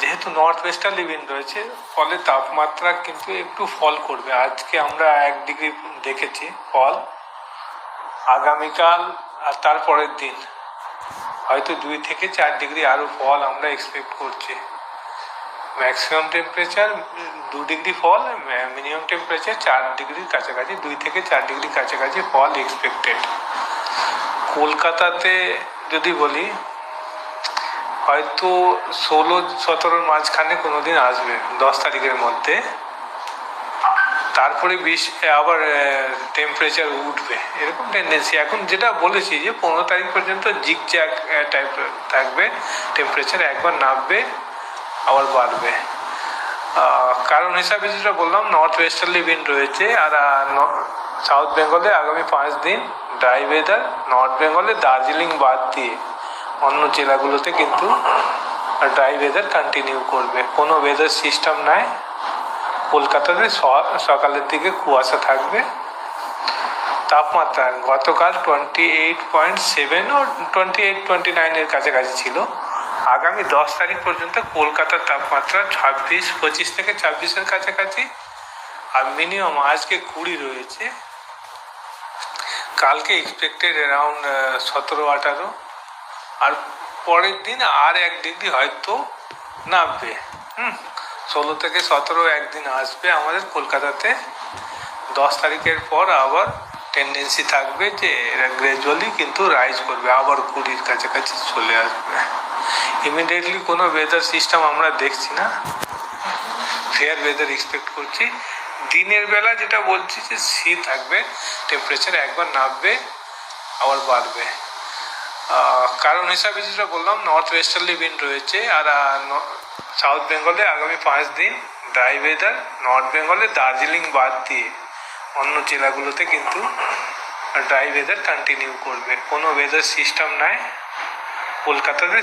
যেহেতু north westerly wind রয়েছে, ফলে তাপমাত্রা কিন্তু একটু ফল করবে। আজকে আমরা এক ডিগ্রি দেখেছি ফল আগামীকাল আর তারপরের দিন, হয়তো দুই থেকে চার ডিগ্রি আরও ফল আমরা এক্সপেক্ট করছি। ম্যাক্সিমাম টেম্পারেচার দু ডিগ্রি ফল মিনিমাম টেম্পারেচার চার ডিগ্রির কাছাকাছি, দুই থেকে চার ডিগ্রির কাছাকাছি ফল এক্সপেক্টেড কলকাতাতে যদি বলি হয়তো ষোলো, সতেরোর মাঝখানে কোনো দিন আসবে, দশ তারিখের মধ্যে। তারপরে বিশ আবার টেম্পারেচার উঠবে। এরকম টেন্ডেন্সি এখন যেটা বলেছি যে, পনেরো তারিখ পর্যন্ত জিগজ্যাগ টাইপ থাকবে। টেম্পারেচার একবার নামবে, আবার বাড়বে। কারণ হিসাবে যেটা বললাম নর্থ ওয়েস্টার্লি উইন্ড রয়েছে, আর সাউথ বেঙ্গলে আগামী পাঁচ দিন ড্রাই ওয়েদার নর্থ বেঙ্গলে দার্জিলিং বাদ দিয়ে অন্য জেলাগুলোতে কিন্তু ড্রাই ওয়েদার কন্টিনিউ করবে। কোনো ওয়েদার সিস্টেম নাই। কলকাতাতে সকালের দিকে কুয়াশা থাকবে। তাপমাত্রা গতকাল টোয়েন্টি এইট পয়েন্ট সেভেন ও টোয়েন্টি এইট টোয়েন্টি নাইনের কাছাকাছি ছিল। আগামী দশ তারিখ পর্যন্ত কলকাতার তাপমাত্রা ছাব্বিশ, পঁচিশ থেকে ছাব্বিশের কাছাকাছি। আর মিনিমাম আজকে কুড়ি রয়েছে। কালকে এক্সপেক্টেড অ্যারাউন্ড সতেরো, আঠারো। আর পরের দিন আর এক ডিগ্রি হয়তো নামবে। হুম, ষোলো থেকে সতেরো একদিন আসবে আমাদের কলকাতাতে। দশ তারিখের পর আবার টেন্ডেন্সি থাকবে যে এরা গ্র্যাজুয়ালি কিন্তু রাইজ করবে, আবার কুড়ির কাছাকাছি চলে আসবে। ইমিডিয়েটলি কোনো ওয়েদার সিস্টেম আমরা দেখছি না। ফেয়ার ওয়েদার এক্সপেক্ট করছি। দিনের বেলা যেটা বলছি যে শীত থাকবে টেম্পারেচার একবার নামবে, আবার বাড়বে। কারণ হিসাবে যেটা বললাম নর্থ ওয়েস্টার্লি উইন্ড রয়েছে, আর সাউথ বেঙ্গলে আগামী পাঁচ দিন ড্রাই ওয়েদার নর্থ বেঙ্গলে দার্জিলিং বাদ দিয়ে অন্য জেলাগুলোতে কিন্তু ড্রাই ওয়েদার কন্টিনিউ করবে। কোনো ওয়েদার সিস্টেম নাই। কলকাতাতে